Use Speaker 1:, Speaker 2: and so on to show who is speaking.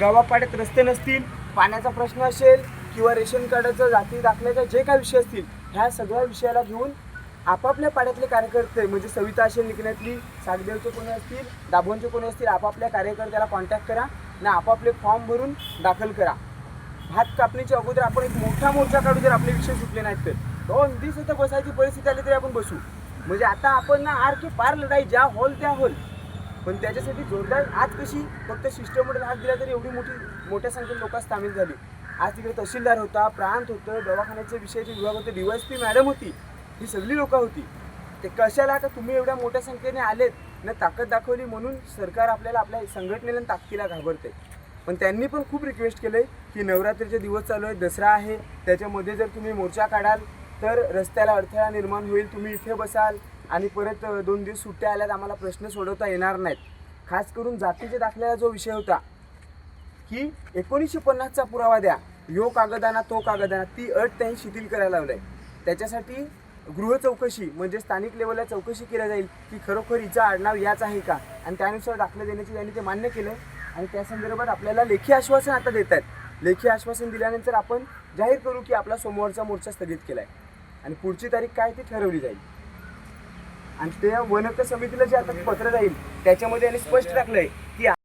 Speaker 1: गावापाड्यात रस्ते नसतील पाण्याचा प्रश्न असेल किंवा रेशन कार्डाचं जाती दाखल्याचा जे काही विषय असतील ह्या सगळ्या विषयाला घेऊन आपापल्या पाड्यातले कार्यकर्ते म्हणजे सविता असेल निघण्यातली सागदेवचे कोणी असतील दाभोणचे कोणी असतील आपापल्या कार्यकर्त्याला कॉन्टॅक्ट करा आणि आपापले फॉर्म भरून दाखल करा. भात कापणीच्या अगोदर आपण एक मोठा मोर्चा काढू जर आपले विषय सुटले नाहीत तर. दोन दिवस इथं बसायची परिस्थिती आली तरी आपण बसू. म्हणजे आता आपण ना आर के पार लढाई ज्या हॉल त्या हॉल पण त्याच्यासाठी जोरदार आज कशी फक्त शिष्टमंडळ हात दिला तरी एवढी मोठी मोठ्या संख्येने लोक सामील झाली. आज तिकडे तहसीलदार होता प्रांत होतं दवाखान्याच्या विषयाचे विभाग होते डी वाय पी मॅडम होती ही सगळी लोकं होती. ते कशाला का तुम्ही एवढ्या मोठ्या संख्येने आलेत? न ताकद दाखवली म्हणून सरकार आपल्याला आपल्या संघटनेला ताकदीला घाबरते पण त्यांनी पण खूप रिक्वेस्ट केलं आहे की नवरात्रीचे दिवस चालू आहे दसरा आहे त्याच्यामध्ये जर तुम्ही मोर्चा काढाल तर रस्त्याला अडथळा निर्माण होईल तुम्ही इथे बसाल आणि परत दोन दिवस सुट्ट्या आल्यात आम्हाला प्रश्न सोडवता येणार नाहीत. खास करून जातीच्या दाखल्याला जो विषय होता की एकोणीसशे पन्नासचा पुरावा द्या. यो कागदाना तो कागदाना ती अट त्यांनी शिथिल करायला लावलाय. त्याच्यासाठी गृह चौकशी म्हणजे स्थानिक लेवलला चौकशी केल्या जाईल की खरोखर हिचं आडनाव याच आहे का? आणि त्यानुसार दाखलं देण्याची त्यांनी ते मान्य केलं आणि त्या संदर्भात आपल्याला लेखी आश्वासन आता देत आहेत लेखी आश्वासन दिल्यानंतर आपण जाहीर करू की आपला सोमवारचा मोर्चा स्थगित केला आहे आणि पुढची तारीख काय ती ठरवली जाईल. आणि त्या वनक समितीला जे आता पत्र जाईल त्याच्यामध्ये यांनी स्पष्ट टाकलं आहे की